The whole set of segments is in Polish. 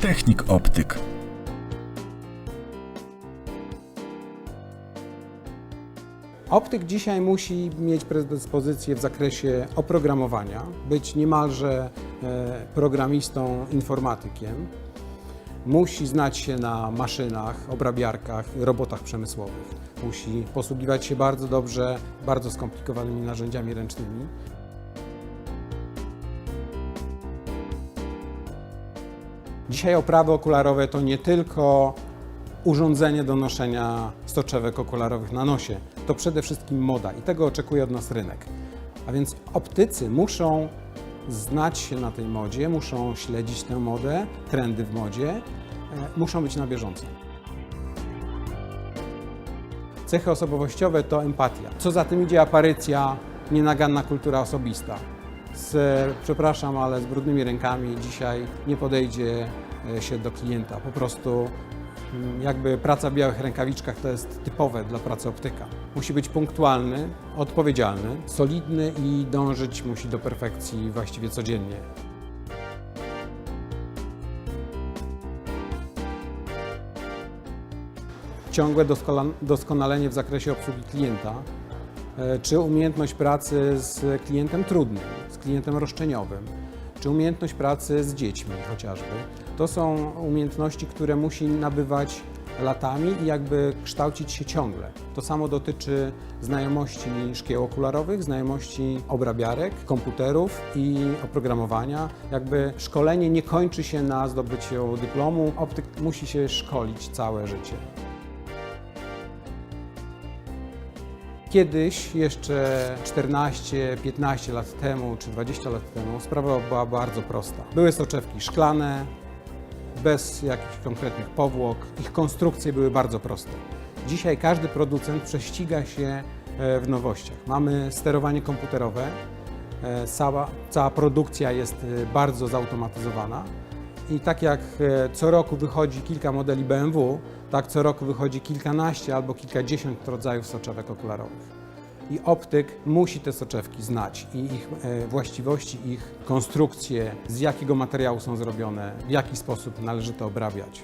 Technik Optyk. Optyk dzisiaj musi mieć predyspozycję w zakresie oprogramowania, być niemalże e, programistą, informatykiem. Musi znać się na maszynach, obrabiarkach, robotach przemysłowych. Musi posługiwać się bardzo dobrze bardzo skomplikowanymi narzędziami ręcznymi. Dzisiaj oprawy okularowe to nie tylko urządzenie do noszenia soczewek okularowych na nosie. To przede wszystkim moda i tego oczekuje od nas rynek. A więc optycy muszą znać się na tej modzie, muszą śledzić tę modę, trendy w modzie, e, muszą być na bieżąco. Cechy osobowościowe to empatia. Co za tym idzie aparycja, nienaganna kultura osobista. Z, przepraszam, ale z brudnymi rękami dzisiaj nie podejdzie e, się do klienta. Po prostu mm, jakby praca w białych rękawiczkach to jest typowe dla pracy optyka. Musi być punktualny, odpowiedzialny, solidny i dążyć musi do perfekcji właściwie codziennie. ciągłe doskonalenie w zakresie obsługi klienta, e, czy umiejętność pracy z klientem trudnym, klientem roszczeniowym, czy umiejętność pracy z dziećmi chociażby. To są umiejętności, które musi nabywać latami i jakby kształcić się ciągle. To samo dotyczy znajomości szkieł okularowych, znajomości obrabiarek, komputerów i oprogramowania. Jakby szkolenie nie kończy się na zdobyciu dyplomu. Optyk musi się szkolić całe życie. Kiedyś, jeszcze 14, 15 lat temu czy 20 lat temu, sprawa była bardzo prosta. Były soczewki szklane, bez jakichś konkretnych powłok. Ich konstrukcje były bardzo proste. Dzisiaj każdy producent prześciga się e, w nowościach. Mamy sterowanie komputerowe, e, cała, cała produkcja jest e, bardzo zautomatyzowana. I tak jak co roku wychodzi kilka modeli BMW, tak co roku wychodzi kilkanaście albo kilkadziesiąt rodzajów soczewek okularowych. I optyk musi te soczewki znać i ich e, właściwości, ich konstrukcje, z jakiego materiału są zrobione, w jaki sposób należy to obrabiać.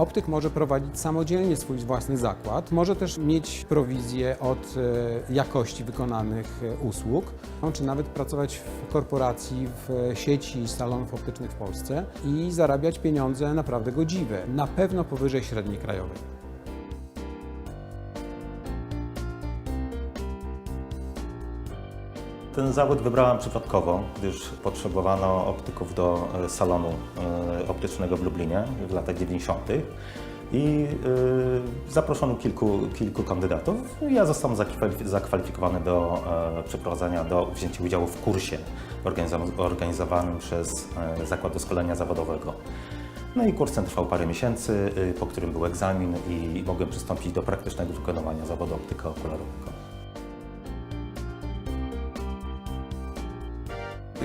Optyk może prowadzić samodzielnie swój własny zakład, może też mieć prowizję od e, jakości wykonanych e, usług, no, czy nawet pracować w korporacji, w sieci salonów optycznych w Polsce i zarabiać pieniądze naprawdę godziwe, na pewno powyżej średniej krajowej. Ten zawód wybrałem przypadkowo, gdyż potrzebowano optyków do e, salonu e, optycznego w Lublinie w latach 90. I e, zaproszono kilku, kilku kandydatów. Ja zostałem zakwalif- zakwalifikowany do przeprowadzenia, do wzięcia udziału w kursie organizo- organizowanym przez Zakład Doskonalenia Zawodowego. No i kurs ten trwał parę miesięcy, e, po którym był egzamin i mogłem przystąpić do praktycznego wykonywania zawodu optyka okularowego.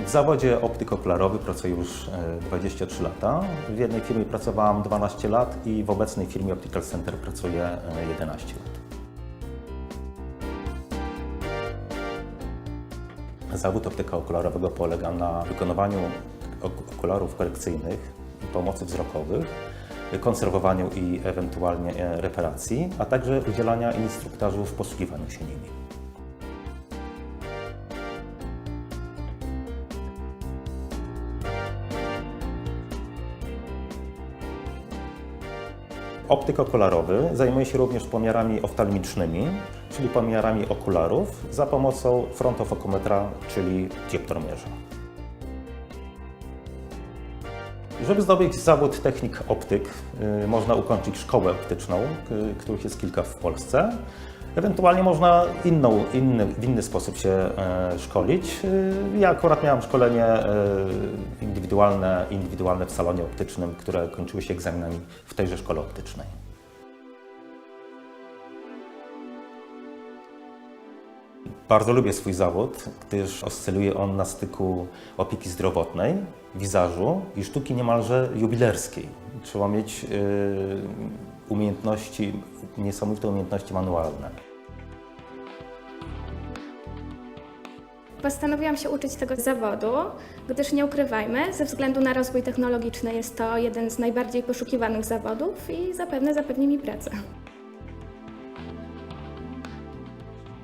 W zawodzie optyk okularowy pracuję już e, 23 lata. W jednej firmie pracowałam 12 lat i w obecnej firmie Optical Center pracuję e, 11 lat. Zawód optyka okularowego polega na wykonywaniu ok- okularów korekcyjnych pomocy wzrokowych, konserwowaniu i ewentualnie e, reparacji, a także udzielania instruktażu w posługiwaniu się nimi. Optyk okularowy zajmuje się również pomiarami oftalmicznymi, czyli pomiarami okularów za pomocą frontofokometra, czyli dioptromierza. Żeby zdobyć zawód technik optyk, y, można ukończyć szkołę optyczną, y, których jest kilka w Polsce. Ewentualnie można inną, inny, w inny sposób się e, szkolić. Y, Ja akurat miałem szkolenie e, indywidualne, indywidualne w salonie optycznym, które kończyły się egzaminami w tejże szkole optycznej. Bardzo lubię swój zawód, gdyż oscyluje on na styku opieki zdrowotnej, wizażu i sztuki niemalże jubilerskiej. Trzeba mieć y, umiejętności, niesamowite umiejętności manualne. Postanowiłam się uczyć tego zawodu, gdyż nie ukrywajmy, ze względu na rozwój technologiczny jest to jeden z najbardziej poszukiwanych zawodów i zapewne zapewni mi pracę.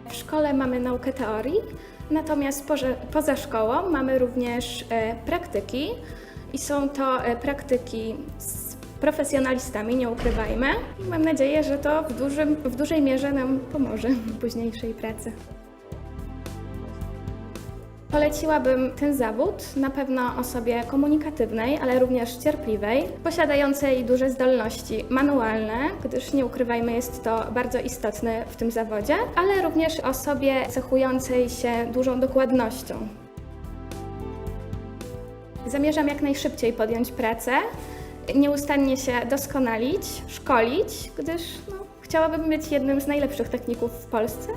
W szkole mamy naukę teorii, natomiast poza szkołą mamy również e, praktyki i są to e, praktyki z profesjonalistami, nie ukrywajmy. I mam nadzieję, że to w, dużym, w dużej mierze nam pomoże w późniejszej pracy. Poleciłabym ten zawód na pewno osobie komunikatywnej, ale również cierpliwej, posiadającej duże zdolności manualne, gdyż nie ukrywajmy, jest to bardzo istotne w tym zawodzie, ale również osobie cechującej się dużą dokładnością. Zamierzam jak najszybciej podjąć pracę, nieustannie się doskonalić, szkolić, gdyż no, chciałabym być jednym z najlepszych techników w Polsce.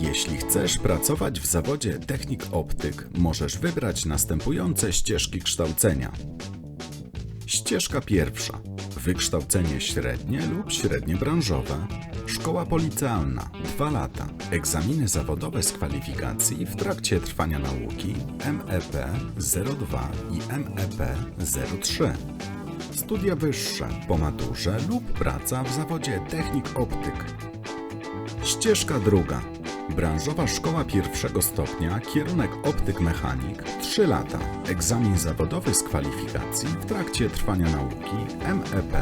Jeśli chcesz pracować w zawodzie technik optyk, możesz wybrać następujące ścieżki kształcenia. Ścieżka pierwsza. Wykształcenie średnie lub średnie branżowe. Szkoła policealna 2 lata. Egzaminy zawodowe z kwalifikacji w trakcie trwania nauki MEP 02 i MEP 03. Studia wyższe po maturze lub praca w zawodzie technik optyk. Ścieżka druga. Branżowa szkoła pierwszego stopnia, kierunek optyk mechanik, 3 lata. Egzamin zawodowy z kwalifikacji w trakcie trwania nauki MEP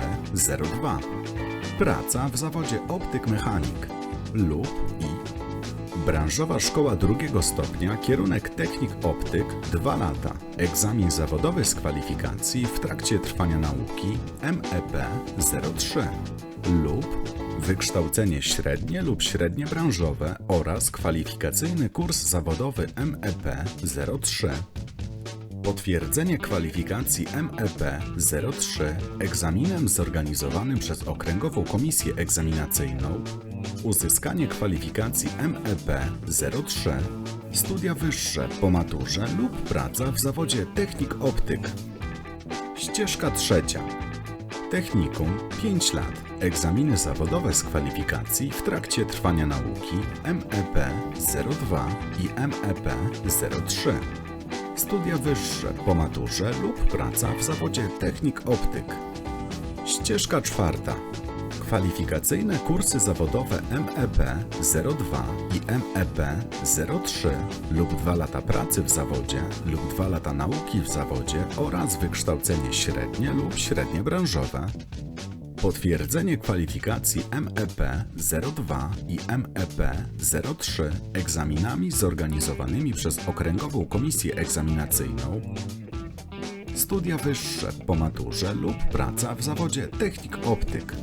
02. Praca w zawodzie optyk mechanik lub i Branżowa szkoła drugiego stopnia, kierunek technik optyk, 2 lata. Egzamin zawodowy z kwalifikacji w trakcie trwania nauki MEP 03 lub wykształcenie średnie lub średnie branżowe oraz kwalifikacyjny kurs zawodowy MEP 03. Potwierdzenie kwalifikacji MEP 03 egzaminem zorganizowanym przez Okręgową Komisję Egzaminacyjną, uzyskanie kwalifikacji MEP 03, studia wyższe po maturze lub praca w zawodzie technik optyk. Ścieżka trzecia. Technikum 5 lat. Egzaminy zawodowe z kwalifikacji w trakcie trwania nauki MEP 02 i MEP 03. Studia wyższe po maturze lub praca w zawodzie technik optyk. Ścieżka czwarta. Kwalifikacyjne kursy zawodowe MEP 02 i MEP 03 lub 2 lata pracy w zawodzie lub 2 lata nauki w zawodzie oraz wykształcenie średnie lub średnie branżowe. Potwierdzenie kwalifikacji MEP 02 i MEP 03 egzaminami zorganizowanymi przez Okręgową Komisję Egzaminacyjną Studia wyższe po maturze lub praca w zawodzie technik optyk.